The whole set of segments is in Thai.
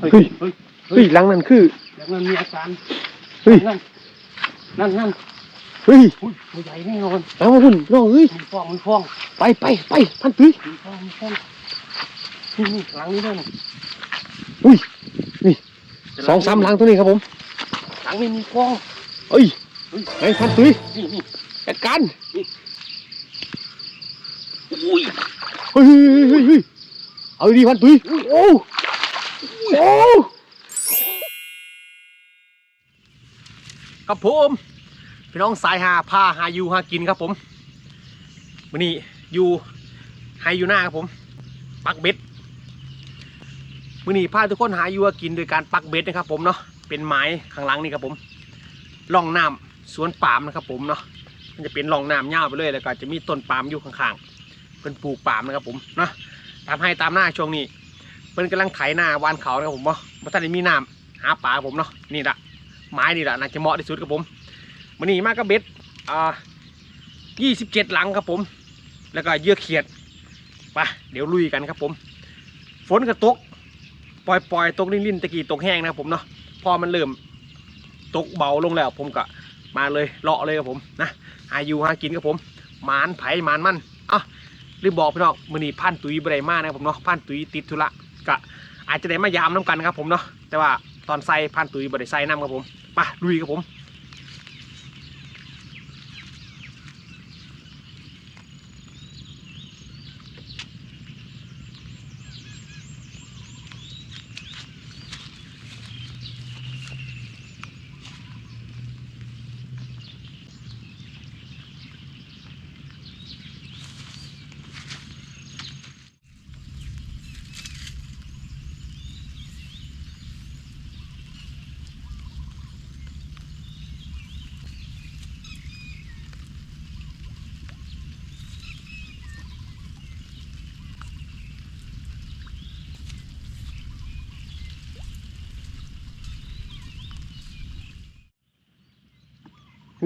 เฮ้ยเฮ้ยเฮ้ยเฮ้ยหลังนั้นคือแล้วมันมีอาการเฮ้ยนั่นนั่นนั่นเฮ้ยอุ้ยตัวใหญ่แน่นอนเอามาพุ่นน้องเอ้ยมีฟองมีฟองไปไปไปพันตุ้ยมีฟองมีฟองนี่นี่หลังนี้ด้วยนะอุ้ยนี่สองสามหลังตัวนี้ครับผมหลังนี้มีฟองเอ้ยเฮ้ยไอ้พันตุ้ยนี่นี่จัดการอุ้ยเฮ้ยเฮ้ยเฮ้ยเฮ้ยเอาดีพันตุ้ยโอ้ โอ้ครับผมพี่น้องสายหาพาหาอยู่หากินครับผมวันนี้อยู่ไฮอยู่หน้าครับผมปักเบ็ดมื่อนี้พาทุกคนหาอยู่หากินโดยการปักเบ็ดนะครับ ผมเนาะเป็นไม้ข้างหลังนี่ครับผมร่องน้ำสวนปาล์มนะครับผมเนาะมันจะเป็นร่องน้ำยาวไปเลยแล้วก็จะมีต้นปาล์มอยู่ข้างๆเป็นปลูกปาล์มนะครับผมเนาะตามให้ตามหน้าช่วงนี้ เพิ่นกำลังไถหน้าวานเขานะครับผมเนาะบ่ทันได้มีน้ำหาปลาครับผมเนาะนี่ละไม้นี่ละน่าจะเหมาะที่สุดครับผมมื่อนี้มากับเบ็ดอ่า27หลังครับผม แล้วก็เยื่อเขียดไปเดี๋ยวลุยกันครับผม ฝนก็ตกปล่อยปล่อยตกลิ่นๆตะกี้ตกแห้งนะครับผมเนาะพอมันเริ่มตกเบาลงแล้วผมก็มาเลยเลาะเลยครับผมนะหาอยู่หากินครับผมหมานไผ่หมานมันอะลืมบอกพี่น้องมือนี้พันตุยบไมานะครับผมเนาะพันตุยติดธุระ อาจจะได้มายามน้ำกันครับผมเนาะแต่ว่าตอนใส่พันตุยบไดใส่น้ำครับผมไปลุยครับผม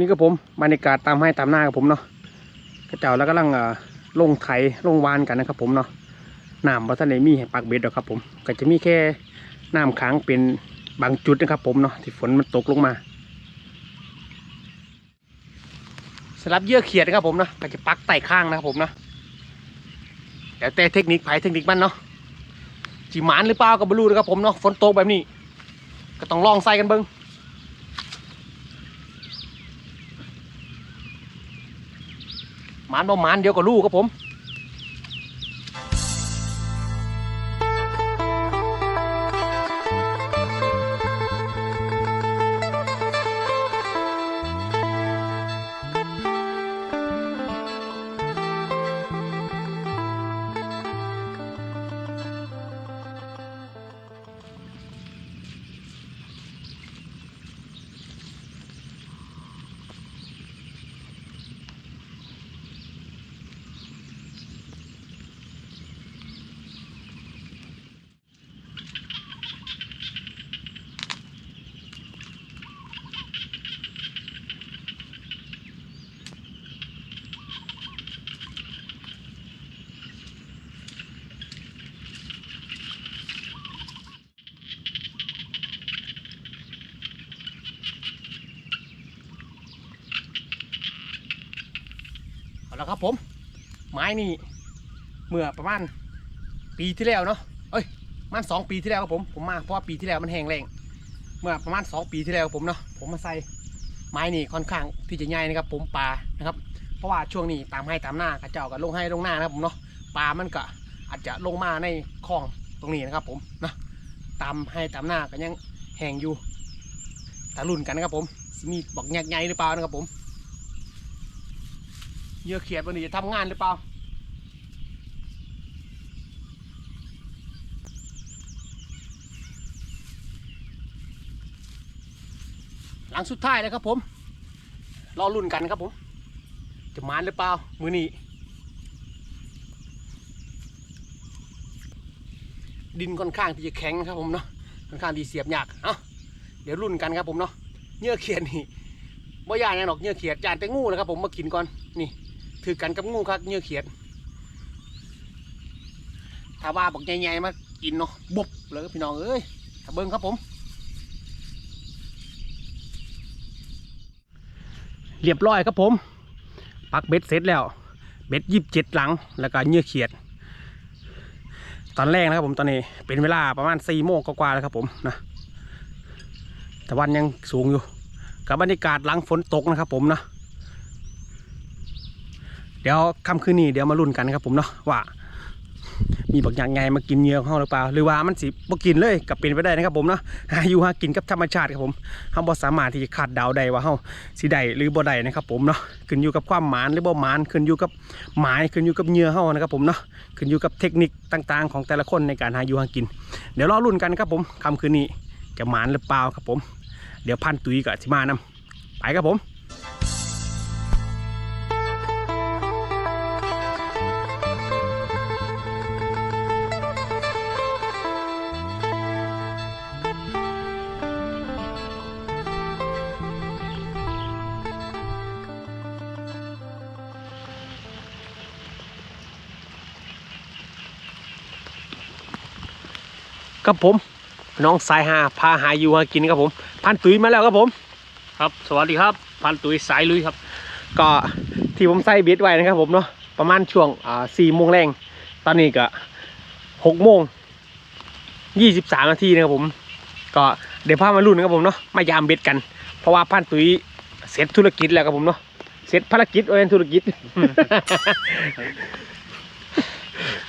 นี่ก็ผมบรรยากาศตามให้ตามหน้าครับผมเนาะกระเจ้าแล้วกำลังล่อลงไถลงวานกันนะครับ ผมเนาะน้ำบัทันไดมีปักเบ็ดหรอกครับ ผม ก็จะมีแค่น้ำค้างเป็นบางจุดนะครับ ผมเนาะที่ฝนมันตกลงมาสำหรับเยื่อเขียดนะครับผมเนาะก็จะปักไต่ข้างนะครับผมเนาะแต่แต่เทคนิคไผ่เทคนิคมันเนาะจีหมานหรือเปล่าก็ไม่รู้นะครับผมเนาะฝนตกแบบนี้ ก็ต้องลองใส่กันเบิ้ง ห มานบ่มานเดียวกับลูกครับผม ครับผม ไม้นี่เมื่อประมาณปีที่แล้วเนาะเอ้ยประมาณสองปีที่แล้วครับผมผมมาเพราะว่าปีที่แล้วมันแห้งแรงเมื่อประมาณสองปีที่แล้วผมเนาะผมมาใส่ไม้นี่ค่อนข้างที่จะใหญ่นะครับ ผมปลานะครับ เพราะว่าช่วงนี้ตามให้ตามหน้ากระเจ้ากับลงให้ลงหน้านะครับผมเนาะปลามันก็อาจจะลงมาในคลองตรงนี้นะครับ ผมนะตามให้ตามหน้าก็ยังแห้งอยู่ตาลุ่นกันนะครับผมมีบอกแยกใหญ่หรือเปล่านะครับผม เหยื่อเขียดวันนี้จะทำงานหรือเปล่าหลังสุดท้ายแล้วครับผมรอรุ่นกันครับผม จะมานหรือเปล่า มือนี้ดินค่อนข้างที่จะแข็งครับผมเนาะค่อนข้างที่เสียบยากเอ้าเดี๋ยวรุ่นกันครับผมเนาะเหยื่อเขียดนี่บ่ยานยังหรอกเหยื่อเขียดยานแต่งูนะครับผมมากินก่อนนี่ ถือกันกับงูครับเหงื่อเขียดถ้าว่าบอกใหญ่ๆมากินเนาะบุบเลยพี่น้องเอ้ยถ้าเบิ้งครับผม เรียบร้อยครับผม ปักเบ็ดเสร็จแล้ว เบ็ดยีิบเจ็ดหลัง แล้วก็เหยื่อเขียด ตอนแรกนะครับผมตอนนี้เป็นเวลาประมาณสี่โมงกว่าๆแล้วครับผมนะแต่วันยังสูงอยู่ กับบรรยากาศหลังฝนตกนะครับผมนะ เดี๋ยวค่ำคืนนี้เดี๋ยวมาลุ้นกันนะครับผมเนาะว่ามีบักอย่างไงมากินเหยื่อของเราหรือเปล่า หรือว่ามันสิบ่กินเลยกับเป็นไปได้นะครับผมเนาะหาอยู่หากินกับธรรมชาติครับผมเราบ่สามารถที่จะคาดเดาได้ว่าเฮาสิได้หรือบ่ได้นะครับผมเนาะขึ้นอยู่กับความหมานหรือบ่หมานขึ้นอยู่กับหมายขึ้นอยู่กับเหยื่อเฮานะครับผมเนาะขึ้นอยู่กับเทคนิคต่างๆ ของแต่ละคนในการหาอยู่หากิน เดี๋ยวรอลุ้นกันครับผมค่ำคืนนี้จะหมานหรือเปล่าครับผม เดี๋ยวพันตุยกับสิมานำไปครับผม ครับผม น้องสายหาพาหาอยู่หากินครับผมพันตุยมาแล้วครับผม ครับสวัสดีครับพันตุยสายลุยครับ ก็ที่ผมใส่เบ็ดไว้นะครับ ผมเนาะประมาณช่วงอ่าสี่โมงแรงตอนนี้ก็หกโมงยี่สิบสามนาทีนะครับผม ก็เดี๋ยวพามาลุ้นนะครับผมเนาะมายามเบ็ดกัน เพราะว่าพันตุยเสร็จธุรกิจแล้วครับผมเนาะเสร็จภารกิจโอ้ยธุรกิจ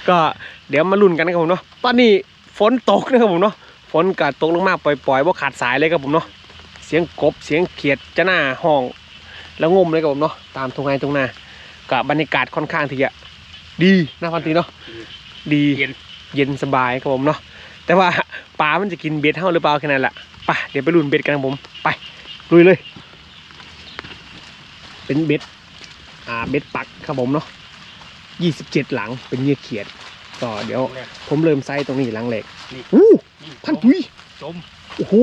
ก็เดี๋ยวมาลุ้นกันนะครับผมเนาะตอนนี้ ฝนตกนะครับผมเนาะฝนก็ตกลงมาปล่อยๆว่าขาดสายเลยครับผมเนาะเสียงกบเสียงเขียดจะหน้าห้อง แล้วงมเลยครับผมเนาะตามตรงไงตรงหน้ากับบรรยากาศค่อนข้างที่จะดีนะพันตีเนาะดีเย็นเย็นสบายครับผมเนาะแต่ว่าปลามันจะกินเบ็ดเท่าหรือเปล่าแค่นั้นแหละไปเดี๋ยวไปลุ้นเบ็ดกันครับผมไปลุยเลย เป็นเบ็ดอ่าเบ็ดปักครับผมเนาะยี่สิบเจ็ดหลังเป็นเหยื่อเขียด ก็เดี๋ยวผมเริ่มไซส์ตรงนี้หลังเหล็กนี่ อู้พันตุยจมโอ้โห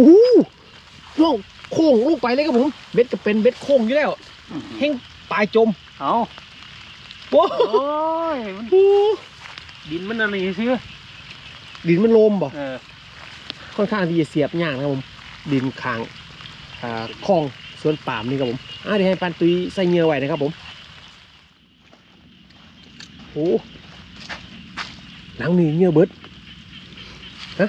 ล่องโค้งลงไปเลยครับผม เบ็ดก็เป็นเบ็ดโค้งอยู่แล้วเฮงปลายจมเอาโอ้โอ้ยมันโหดินมันอะไรซื้อดินมันโลมบ่ เออค่อนข้างที่จะเสียบยากนะครับผม ดินคางอ่าคลองสวนปาล์มนี่ครับผมอ่าเดี๋ยวให้ปันตุยใส่เหงื่อไว้นะครับผมโอ้ หลังนี้เหงื่อเบิดฮะ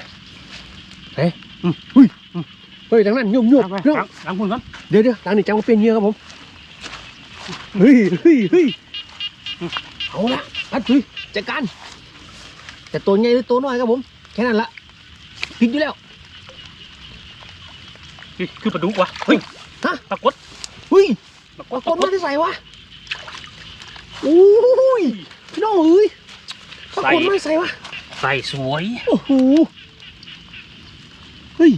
เฮ้ยอืมเฮ้ยอืมเฮ้ยทางนั้นยุ่มยุ่มเอาไปยุ่มหลังหลังคุณครับเดี๋ยวเดี๋ยวหลังนี้จังมาเป็นเหงื่อครับผมเฮ้ยเฮ้ยเฮ้ยเอาละปันตุยจัดการแต่ตัวใหญ่หรือตัวน้อยครับผมแค่นั้นละพลิกอยู่แล้วนี่คือปลาดุกวะเฮ้ยฮะปรากฏเฮ้ยปรากปฏรากฏมันได้ใส่วะโอ้ยพี่น้องเอ้ย ปรากฏมันได้ใส่วะใส่สวย โอ้โห เฮ้ย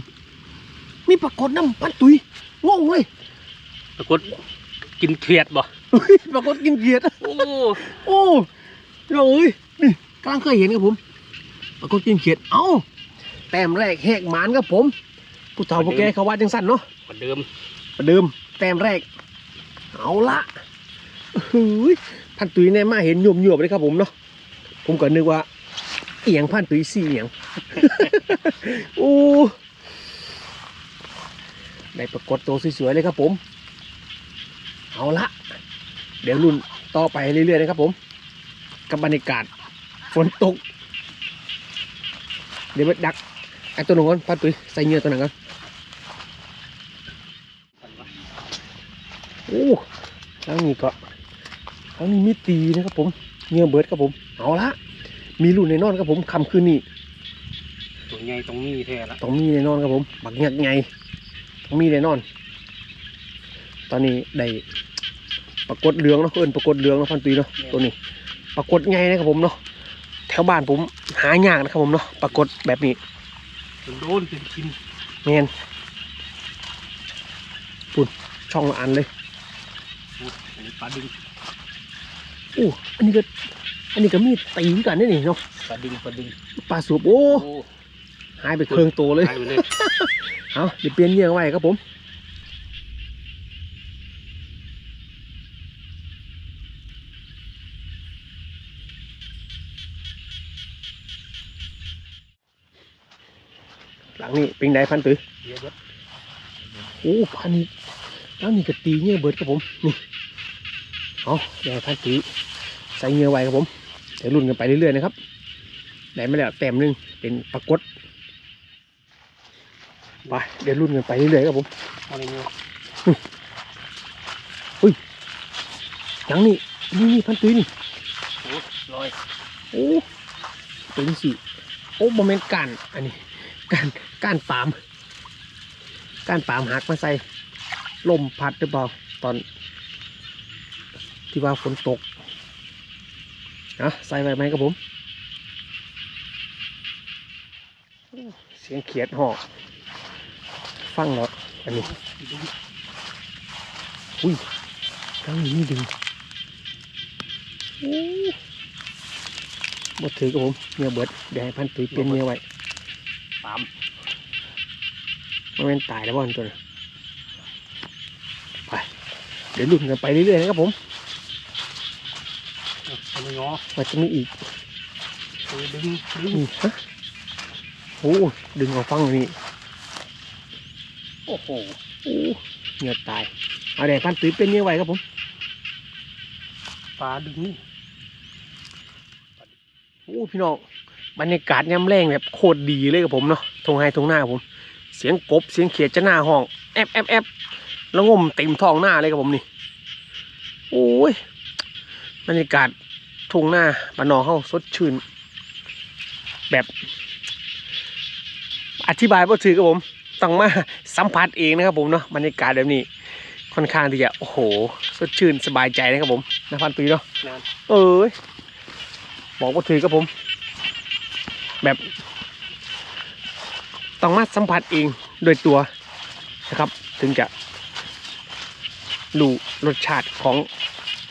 มีปรากฏน้ำปันตุยงงเลย ปรากฏกินเขียดบ่เฮ้ยปรากฏกินเกียรติโอ้ โอ้พี่น้องเอ้ย นี่กำลังเคยเห็นครับผม ปรากฏกินเกียรติเอ้า แต้มแรกแหกหมานครับผม ผู้เฒ่าผู้แก่เขาว่าจังสั้นเนาะเหมือนเดิมประเดิม แต้มแรก เอาละเฮ้ยพันตุยแน่มาเห็นหยวมหยวบเลยครับผมเนาะ ผมก็นึกว่าเอียงพันตุยสี่เอียงโอ้ได้ปรากฏตัวสวยๆเลยครับผม เอาละ เดี๋ยวรุ่นต่อไปเรื่อยๆนะครับผม กับบรรยากาศฝนตก เดี๋ยวไปดักไอ้ตัวหนึ่งก่อนพันตุยใส่เงือตัวหนึ่งก่อนโอ้ทั้งนี้ก็ทั้งนี้มีตีนะครับผมเงือเบิดครับผม เอาละมีรุ่นในนอนครับผมคำคืนนี้ตัวใหญ่ตรงนี้แท้ละต้องมีในนอนครับผม บักงักไงต้องมีในนอน ตอนนี้ได้ปรากฏเหลืองเนาะเอิ้นปรากฏเหลืองเนาะพันตีเนาะตัวนี้ ปรากฏไงนะครับผมเนาะแถวบ้านผมหายากนะครับผมเนาะปรากฏแบบนี้โดนกินกินเมนปุ่นช่องละอันเลยอันนี้ปลาดึงโอ้อันนี้ก็ อันนี้ก็มีตีเหมือนกันนี่นี่เนาะปลาดึงปลาดึงปลาสูบโอ้โอ้หายไปเครื่องตัวเลย หายไปเลยเอาเดี๋ยวเปลี่ยนเหยื่อไว้ครับผมหลังนี้เป็นไงพันตื้อเดี๋ยวเบิดโอ้พันนี้หลังนี้ก็ตีเงี้ยเบิดครับผมนี่เอาเดี๋ยวให้พันตื้อใส่เงี้ยไว้ครับผมเดี๋ยวรุ่นกันไปเรื่อยๆนะครับได้มาแล้วแต้มหนึงเป็นปรากฏไปเดี๋ยวรุ่นกันไปเรื่อยๆครับผมเอาอะไรเงี้ยหลังนี้นี่นี่พันตื้อนี่โอ้ลอยโอ้เป็นสิโอ้โมเมนต์การอันนี้การการปาล์มการปาล์มหักมาใส่ลมพัดหรือเปล่าตอน ที่ว่าฝนตก นะใส่ไว้ไหมครับผม เสียงเขียดหอกฟังแล้วอันนี้ดึงอุ้ยครั้งนี้นี่ดึงโอ้บดถือกับผมเมียเบิดเดี๋ยวให้พันตุยเป็นเมียไว้ปามมันเป็นตายแล้วบ่อนตัวน่ะไป เดี๋ยวลุ้นกันไปเรื่อยๆนะครับผมเอาเอา ไม่งอว่าจะมีอีกเออดึงดึงนี่ฮะโอ้ดึงเอาฟังนี่โอ้โหโอ้เมียตายเอาเดี๋ยวพันตุยเป็นเมียไว้ครับผมปลาดึงนี่โอ้พี่น้องบรรยากาศย่ำแรงแบบโคตรดีเลยกับผมเนาะทงไฮทงหน้าครับผม เสียงกบเสียงเขียดจะหน้าห้องแอบแอบแอบแล้วงมเต็มท้องหน้าเลยครับผมนี่โอ้ยบรรยากาศ ทุ่งหน้าบ้านนอกเขาสดชื่น แบบ อธิบายบ่ถือครับผมต้องมาสัมผัสเองนะครับผมเนาะบรรยากาศแบบนี้ ค่อนข้างที่จะโอ้โห สดชื่นสบายใจนะครับผมนะพันปีเนาะนานเอ้ยบอกว่าถือกับผม แบบต้องมาสัมผัสเองโดยตัวนะครับ ถึงจะรู้รสชาติของ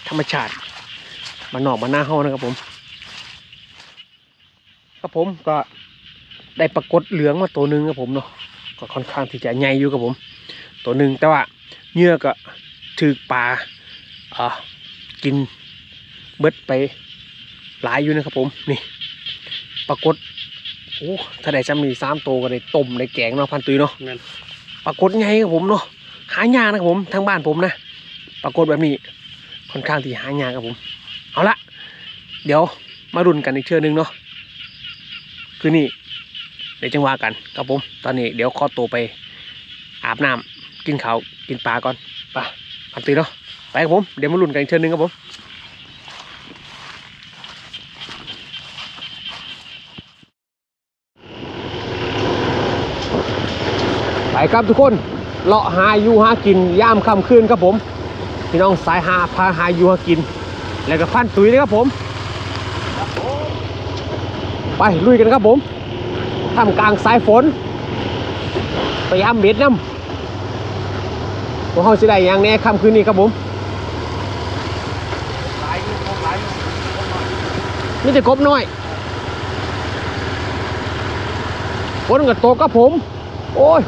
ธรรมชาติ มันนอกมาหน้าห้องนะครับผม ครับผมก็ได้ปรากฏเหลืองมาตัวหนึ่งครับผมเนาะก็ค่อนข้างที่จะใหญ่อยู่ครับผม ตัวหนึ่งแต่ว่าเหยื่อก็ถือปลาอ่ากินเบิดไปหลายอยู่นะครับผมนี่ ปรากฏโอ้ถ้าได้จะมีสามตัวก็ได้ต้มได้แกงเนาะพันตุยเนาะงานปรากฏไงครับผมเนาะหายากนะครับผมทางบ้านผมนะ ปรากฏแบบนี้ค่อนข้างที่หายากครับผม เอาละเดี๋ยวมารุนกันอีกเชือนึงเนาะคือนี่เดี๋ยวจังหวะกันครับผม ตอนนี้เดี๋ยวขอตัวไปอาบน้ำกินข้าวกินปลาก่อนไปพันตุยเนาะไปครับผมเดี๋ยวมารุนกันอีกเชือนึงครับผมไปครับทุกคนเลาะหาอยู่หากินย่ามค่ำคืนครับผม พี่น้องสายหาพาหาอยู่หากิน แล้วก็พันตุ๋ยเลยครับผม ไปลุยกันครับผมท่ามกลางสายฝนพยายามเบ็ดน้ำว่าเขาจะได้อย่างแน่ค่ำคืนนี้ครับผมนี่จะกบน้อยฝนก็ตกครับผม โอ้ย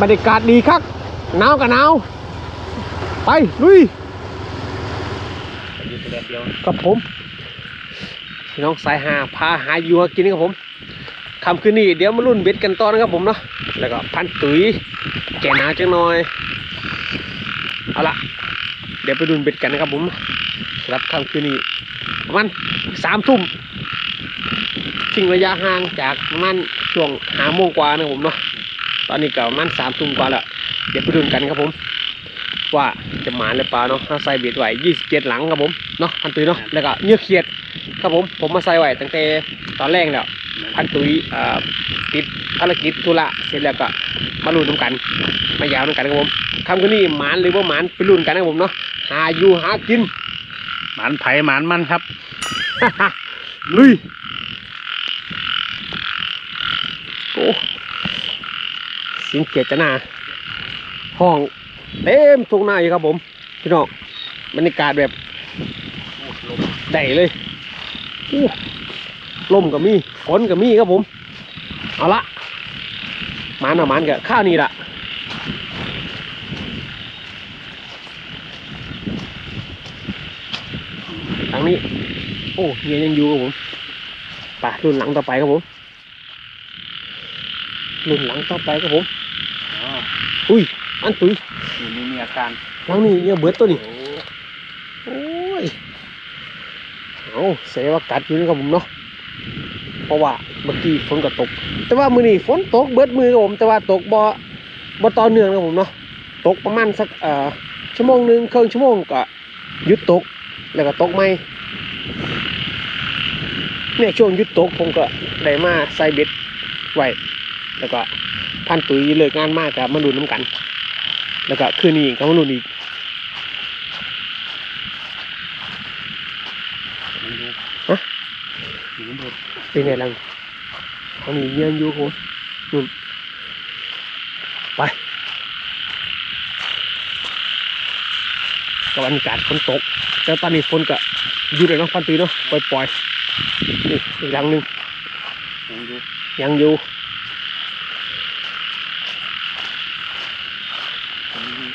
บรรยากาศดีครับหนาวกับหนาว ไป ลุยียวกับผมพี่น้องสายหาพาหาอยู่หากินครับผมคำคืนนี้เดี๋ยวมารุ่นเบ็ดกันต่อนะครับผมเนาะแล้วก็พันตุ๋ยแกหนาจังหน่อยเอาละเดี๋ยวไปรุ่นเบ็ดกันนะครับผมสำหรับคำคืนนี้ประมาณสามทุ่มทิ้งระยะห่างจากมาณช่วงหาโมงกว่านะครับผมเนาะตอนนี้ก็มาณสามทุ่มกว่าแล้วเดี๋ยวไปดูกันครับผม ว่าจะหมาหรือเปล่าเนาะถ้าใส่เบ็ดไหวยี่สิบเจ็ดหลังครับผมเนาะพันตุยเนาะแล้วก็เนื้อเขียดครับผมผมมาใส่ไหวตั้งแต่ตอนแรกแล้วพันตุยเอ่อติดภารกิจธุระเสร็จแล้วก็มาลุ้นน้ำกันมายาวน้ำกันครับผมคำคืนนี้หมานหรือว่าหมานไปลุ้นกันนะครับผมเนาะหาอยู่หากินหมานไผ่หมานมันครับลุยโอ้เสิงเกียรจะหนาห้อง เต็มทุ่งนาอยู่ครับผมพี่น้องบรรยากาศแบบโอ้ลมได้เลยอู้ลมก็มีฝนก็มีครับผม เอาละหมันเอาหมันกับข้าวนี่ละทางนี้ โอ้เฮียยังอยู่ครับผมไป่รุ่นหลังต่อไปครับผมรุ่นหลังต่อไปครับผมอ๋ออุ้ย อันตุยนี่นี่มีอาการหลังนี้เนี่ยเบิดตัวนี้โอ้โอ้ยเอาเสว่ากัดอยู่นะครับผมเนาะเพราะว่าเมื่อกี้ฝนก็ตก แต่ว่ามือนี้ฝนตกเบิดมือครับผม แต่ว่าตกบ่บ่ต่อเนื่องนะครับผมเนาะตกประมาณสักเอ่อชั่วโมงหนึ่งครึ่งชั่วโมงก็หยุดตกแล้วก็ตกใหม่เนี่ยช่วงหยุดตกผมก็ได้มาใส่เบ็ดไว้แล้วก็พันตุ๋ยเลิกงานมากกับมาดูน้ำกัน แล้วก็คืนนี้ก็มาดูอีกมันดูฮะอยู่มันดูเป็นไงลังอันนี้เยืนอยู่โหนู่นไปกับบรรยากาศฝนตก แต่ตอนนี้ฝนก็หยุดเลยเนาะพันตีเนาะปล่อยปล่อยๆนี่อีกหลังหนึ่งยังดูยังอยู่ ผมมี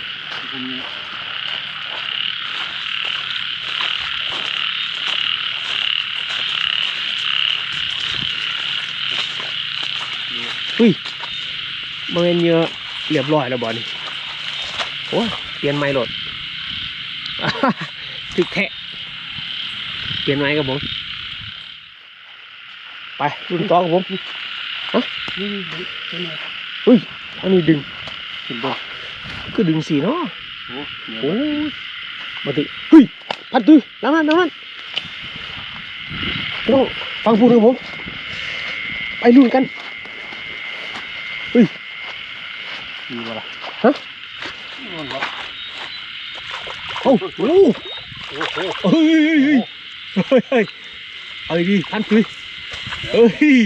ผมมีอุ้ยมันเป็นเยอะเรียบร้อยแล้วบอนี่โอ้ยเปลี่ยนไม้รถถึกแทะเปลี่ยนไม้กับผม ไปรุ่นต่อกับผมนี่นี่เป็นไงอุ้ยอันนี้ดึงเห็นบ่คือดึงสีเนาะ โอ้เหนียวโอ้ยมาติเฮ้ยพัดดุยแล้วนั่นแล้วนั่นพี่น้องฟังพูดกับผม ไปลุ้นกันมีบ่ล่ะฮะมันบ่โอ้โหโอ้โหเฮ้ยเฮ้ยเฮ้ยเฮ้ยเอาดีๆพันดุยเฮ้ย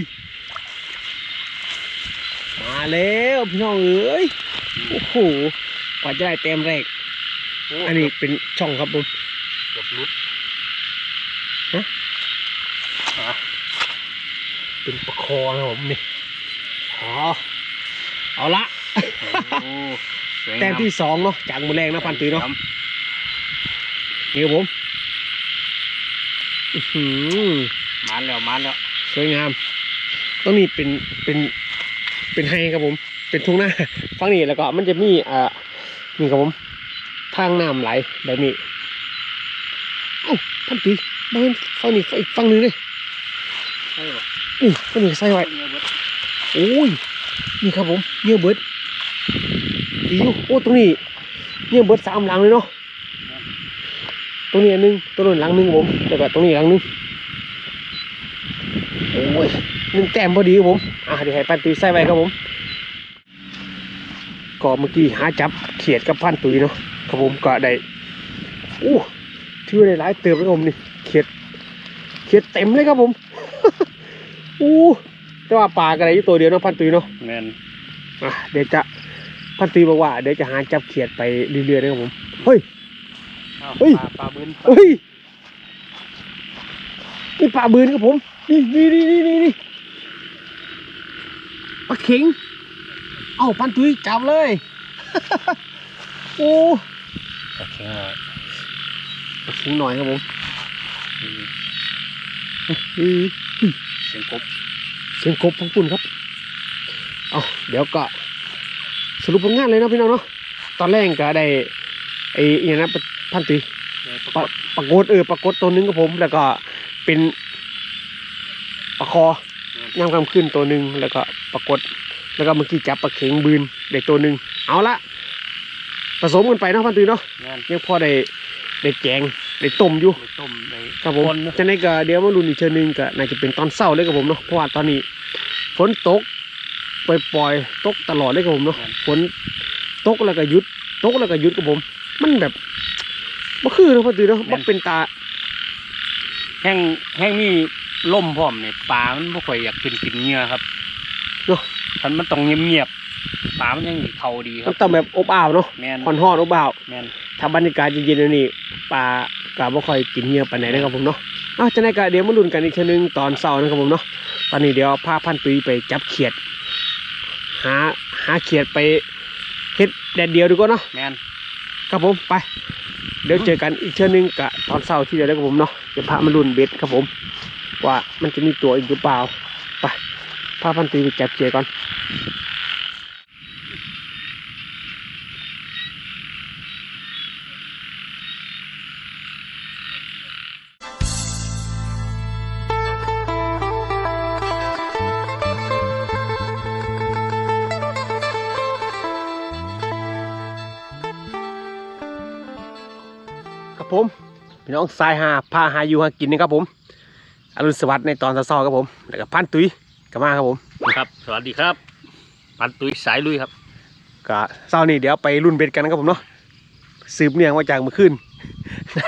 มาแล้วพี่น้องเอ้ยโอ้โห กว่าจะได้เต็มแรก อันนี้เป็นช่องครับผมเกือบรุดฮะฮะเป็นประคอนะครับผมนี่อ๋อเอาละโอ้สวยงาแต้มที่สองเนาะจากมือแรงนะพันตีเนาะครับนี่ครับผมอื้อหือมาแล้วมาแล้วสวยงามตรงนี้เป็นเป็นเป็นไฮครับผม เป็นทุ่งหน้าฝั่งนี้แล้วก็มันจะมีอ่า นี่ครับผมทางน้ำไหลแบบนี้เอ้าพันตีบางฝั่งนี้อีกฝั่งนึงเลยใช่บ่นี่ก็นี่ใส่ไว้โอ้ยนี่ครับผมเยื่อเบิดดีอยู่โอ้ตรงนี้เยื่อเบิร์ดสามหลังเลยเนาะตรงนี้อันหนึงตรงนู้นหลังหนึงผมแล้วก็ตรงนี้หลังหนึงโอ้ยหนึ่งแต้มพอดีครับผมอะเดี๋ยวให้ปันตุยใส่ไว้ครับผม ก็เมื่อกี้หาจับเขียดกับพันตุยเนาะครับผมก็ได้โอ้ถือว่าได้หลายเติมเลยครับผมนี่เขียดเขียดเต็มเลยครับผมอู้แต่ว่าปลาก็ได้อยู่ตัวเดียวเนาะพันตุยเนาะแมนอะเดี๋ยวจะพันตุยบอกว่าเดี๋ยวจะหาจับเขียดไปเรื่อยๆนะครับผมเฮ้ยอ้าวเฮ้ยปลาปลาบืนเฮ้ยนี่ปลาบืนครับผมนี่นี่นี่นี่นี่นี่ปลาเข็งเอ้าพันตุยจับเลยโอ้ปลาเข็งหน่อยปลาเข็งหน่อยครับผมอืมอือเสียงกบเสียงกบของปุ่นครับเอาเดี๋ยวก็สรุปผลงานเลยเนาะพี่น้องเนาะตอนแรกก็ได้ไอ้อหย่างนั้นพันตุยเลยปปลาลาปลากดเออปลากดตัวหนึงกับผม แล้วก็เป็นปลาคอย่ำคำขึ้นตัวหนึ่งแล้วก็ปลากด แล้วก็เมื่อกี้จับปลาเข็งบืนได้ตัวหนึ่งเอาละผสมกันไปเนาะพันตีเนาะแมนยังพอได้ได้แกงได้ต้มอยู่ไปต้มในครับผมคนนะจะในก็เดี๋ยวมาลุ้นอีกเชิญหนึงก็น่าจะเป็นตอนเช้าเลยครับผมเนาะเพราะว่าตอนนี้ฝนตกปล่อยๆตกตลอดเลยครับผมเนาะฝนตกแล้วก็หยุดตกแล้วก็หยุดครับผม มันแบบบ่คือเนาะพันตีเนาะบ่เป็นตา แห้งแห้งมีล่มพร้อมเนี่ยปลามันไม่ค่อยอยากขึ้นกินเหงื่อครับเนาะ ทันมันต้องเงียบๆปลามันยังเข่าดีคมัรันบต้องแบบอบอ้าวเนาะแมนห่อนห่อนๆอบอ้าว แมนถ้าบรรยากาศเย็นๆแบบนี้ปลากาบ่ค่อยกินเหงื่อปานไหนนะครับผมเนาะอ้าวจะในกะเดี๋ยวมาลุ้นกันอีกเทีนึงตอนเช้านะครับผมเนาะตอนนี้เดี๋ยวพาพันตุยไปจับเขียด หาหาเขียดไปเฮ็ดแดดเดียวดีกว่าเนาะแมนครับผมไป เดี๋ยวเจอกันอีกเทีนึงกะตอนเช้าที่เดียวนะครับผมเนาะเดี๋ยวพามาลุ้นเบ็ดครับผม ว่ามันจะมีตัวอีกหรือเปล่าไป พาพันตีไปจับเจียก่อนผมพี่น้องสายหาพาหาอยู่หากินนะครับผม อรุณสวัสดิ์ในตอนสช้อครับผม แล้วก็พันตุ้ย ก็มาครับผมครับ สวัสดีครับปันตุ้ยสายลุยครับก็เช้านี้เดี๋ยวไปรุ่นเบ็ดกันนะครับผมเนาะสืบเนื่องมาจากเมื่อคืนได้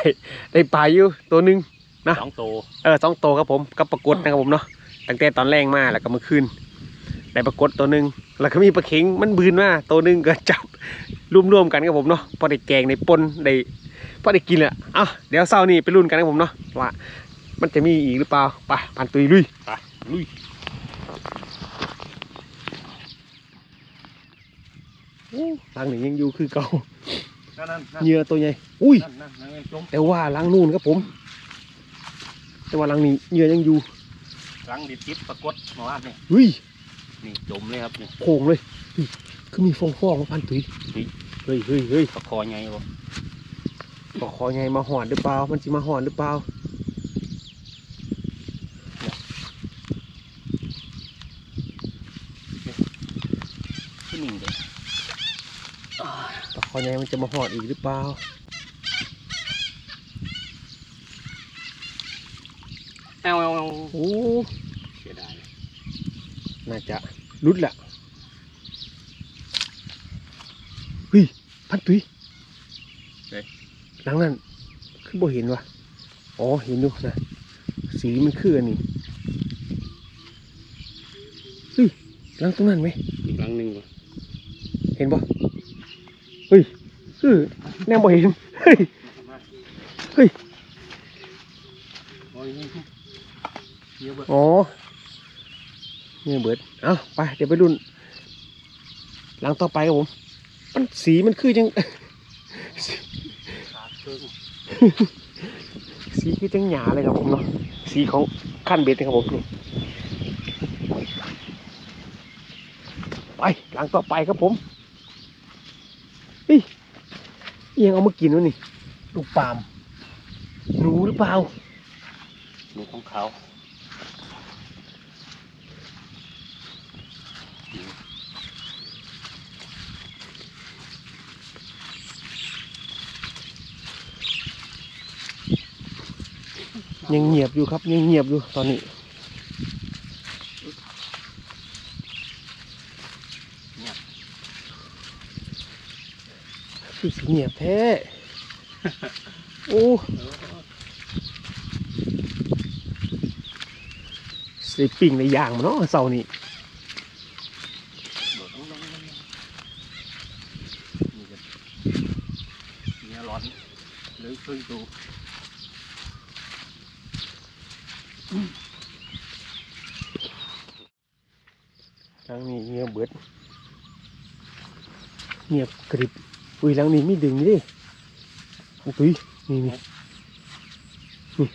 ได้ปลาอยู่ตัวหนึ่งนะสองโตเออสองตัวครับผมกับปรากฏนะครับผมเนาะตั้งแต่ตอนแรกมาแล้วก็เมื่อคืนได้ปรากฏตัวหนึ่งแล้วก็มีปลาเข็งมันบืนมาตัวหนึ่งก็จับรวมๆกันครับผมเนาะพอได้แกงในปนได้พอได้กินแหละอะเดี๋ยวเช้านี้ไปรุ่นกันครับผมเนาะว่ามันจะมีอีกหรือเปล่าไปพันตุยลุยไปลุย ลังนี้ยังอยู่คือเก่านั่นนั่นนั่นเหยื่อตัวใหญ่อุ้ย นั่นนั่นนั่นจมแต่ว่าหลังนู่นครับผม แต่ว่าหลังนี้เหยื่อยังอยู่หลังดิดจิบปรากฏเมื่อวานนี่เฮ้ยนี่จมเลยครับนี่โผงเลยเฮ้ยคือมีฟองฟองๆพันตุยเฮ้ยเฮ้ยเฮ้ยเฮ้ย ปลาคอไงบ่บอกขอไงมาหอนหรือเปล่า มันจะมาหอนหรือเปล่า ขึ้นหนึ่งเลย บ อกขอไงมันจะมาหอนอีกหรือเปล่าเอาเอาเอาโอ้เสียดายน่าจะรุดแหละเฮ้ยพันตุยหลังนั้นคือบ่เห็นวะอ๋อเห็นอยู่นะสีมันคืออันนี้เฮ้ยหลังตรงนั้นไหมอีกหลังหนึ่งบ่เห็นปะ เฮ้ยเออแน่บ่เห็นเฮ้ยเฮ้ยอ๋อเนี่ยเบิดเอ้าไปเดี๋ยวไปรุ่น หลังต่อไปครับผม มันสีมันคือจังขาดเพิ่งสีคือจังหยาเลยครับผมเนาะสีของขั้นเบ็ดนะครับผมนี่ไปหลังต่อไปครับผมเฮ้ย เอียงเอามากินวะนี่ ลูกปาล์มหนูหรือเปล่าหนูของเขายังเงียบอยู่ครับยังเงียบอยู่ตอนนี้ คือสิเงียบแท้ โอ้สิปิ่งในอย่างมันเนาะเสาร์นี้โดดลงลงลงลงนี่ก็เนี่ยร้อนเลยเพิ่งดูหลังนี้เงียบเบิดเงียบกริบ อุ้ยหลังนี้มีดึงดิโอ้ยนี่นี่นี่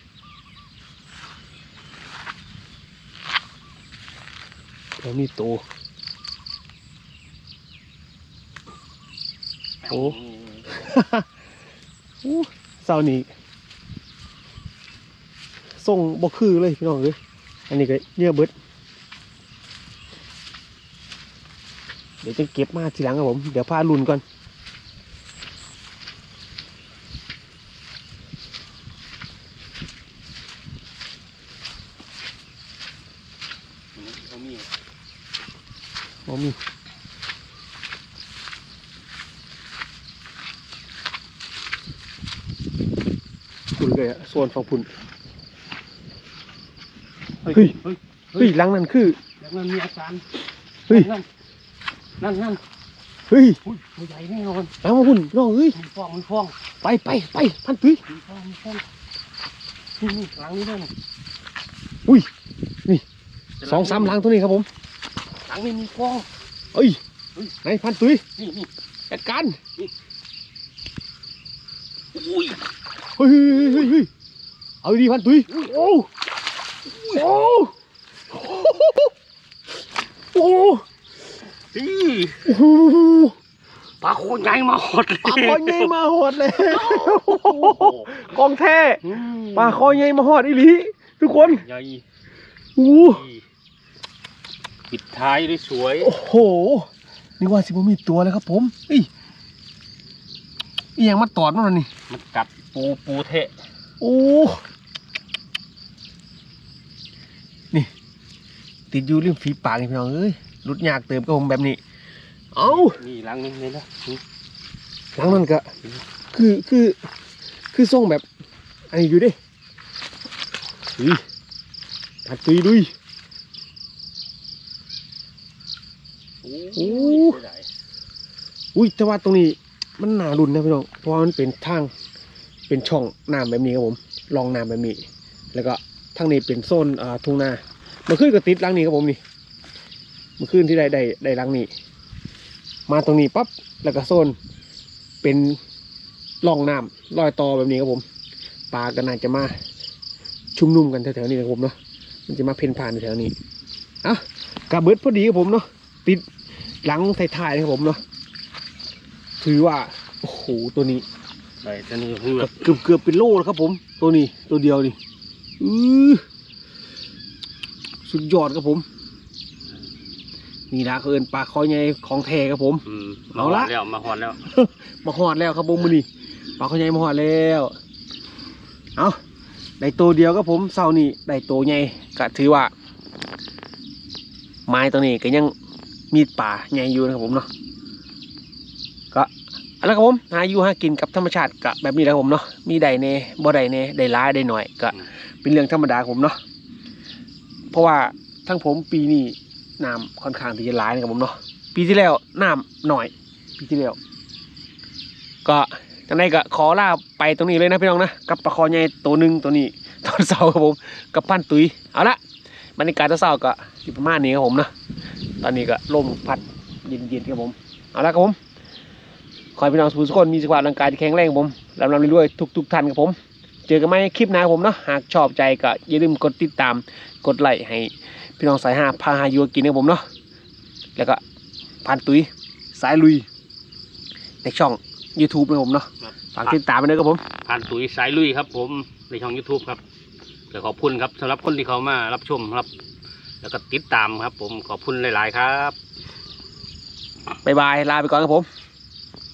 แล้วมีโต โอ้อู้เสาร์นี้ส่งบ่คือเลยพี่น้องเอ้ยอันนี้ก็เยื่อเบิดเดี๋ยวจะเก็บมาทีหลังครับผม เดี๋ยวพาลุนก่อน เขามี บ่มีคุณเลยอะ ส่วนฝั่งพุ่นเฮ้ยเฮ้ยเฮ้ยหลังนั้นคือแล้วมันมีอาการเฮ้ยนั่นนั่นนั่นเฮ้ยอุ้ยตัวใหญ่แน่นอนหลังมาพุ่นพี่น้องเอ้ยมีฟองมีฟองไปไปไปพันตุ้ยมีฟองมีฟองนี่นี่หลังนี้ด้วยนะอุ้ยนี่สองสามหลังตัวนี้ครับผมหลังนี้มีฟองเอ้ยเฮ้ยไหนพันตุ้ยนี่นี่จัดการอุ้ยเฮ้ยเฮ้ยเฮ้ย เฮ้ยเอาดีๆพันตุ้ยโอ้โอ้โอ้อื้อโอ้โหปลาโคตรใหญ่มาหดเลยปลาคอใหญ่มาหอดเลยโอ้โหกองแท้อืมปลาคอใหญ่มาหอดอีหลีทุกคนใหญ่โอ้ปิดท้ายด้วยสวย โอ้โหนี่ว่าสิบ่มีตัวแล้วครับผมเฮ้ยอีหยังมาตอดมันนี่มันกัดปูปูเทะ โอ้นี่ ติดอยู่ริมฝีปากนี่พี่น้องเอ้ยรุดยากเติมกับผมแบบนี้ เอ้านี่หลังนึงเลยนะหลังนั้นก็ คือคือ คือทรงแบบอันนี้อยู่เดิเฮ้ยตัดตุยดุยโอ้โอ้เสียดายอุ้ยแต่ว่าตรงนี้มันน่ารุนนะพี่น้องเพราะว่ามันเป็นทาง เป็นช่องน้ำแบบนี้ครับผมรองน้ำแบบนี้ แล้วก็ทางนี้เป็นโซนอ่าทุ่งนามื่อคืนก็ติดลังนี้ครับผมนี่มื่อคืนที่ได้ได้ได้ลังนี้ มาตรงนี้ปั๊บแล้วก็โซนเป็นร่องน้ำรอยต่อแบบนี้ครับผมปลาก็น่าจะมาชุมนุมกันแถวๆนี้นะครับผมเนาะมันจะมาเพ่นผ่านแถวๆนี้เอะกระเบิดพอดีครับผมเนาะติดหลังไทยๆนะครับผมเนาะถือว่าโอ้โหตัวนี้ ได้แต่นี่คือแบบเกือบเกือบเป็นโลแล้วครับผม ตัวนี้ตัวเดียวนี่อือสุดยอดครับผม นี่นะเขาเอินปลาคอยใหญ่ของแท้ครับผมอืมเอาละแล้วมาหอนแล้ว มาหอดแล้วครับผมมือนี่ปลาคอยใหญ่มาหอดแล้ว เอาได้ตัวเดียวครับผมเสาร์นี้ได้ตัวใหญ่ก็ถือว่า ไม้ตัวนี้ก็ยังมีป่าใหญ่อยู่นะครับผมเนาะก็ เอาละครับผมหาอยู่หากินกับธรรมชาติก็แบบนี้แหละครับผมเนาะมีใดเน่บ่ใดเนได้ร้ายได้หน่อยก็เป็นเรื่องธรรมดาผมเนาะเพราะว่าทั้งผมปีนี้น้ำค่อนข้างที่จะร้ายนะครับผมเนาะปีที่แล้วน้ำหน่อย ปีที่แล้วก็จังไดก็ขอลาไปตรงนี้เลยนะพี่น้องนะกับปลาคอใหญ่ตัวหนึ่งตัวนี้ตอนเสาร์ครับผมกับพันตุยเอาละบรรยากาศตอนเสาร์ก็อยู่ประมาณนี้ครับผมนะตอนนี้ก็ลมพัดเย็นๆครับผมเอาละครับผม ขอให้พี่น้องทุกคนมีสุขภาพร่างกายที่แข็งแรงครับผมลำลำรวยๆทุกๆท่านครับผม เจอกันไหมคลิปหน้าครับผมเนาะหากชอบใจก็อย่าลืมกดติดตามกดไลค์ให้พี่น้องสายห้าพาหาอยูกินนะครับผมเนาะแล้วก็พันตุยสายลุยในช่อง YouTube นะครับผมเนาะครับฝากติดตามไปด้วยครับผม ผ่านตุ๋ยสายลุยครับ ผมในช่อง YouTube ครับก็ขอบคุณครับสำหรับคนที่เขามารับชมครับ แล้วก็ติดตามครับ ผมขอบคุณหลาย ๆ ครับ บ๊ายบาย ลาไปก่อนครับผม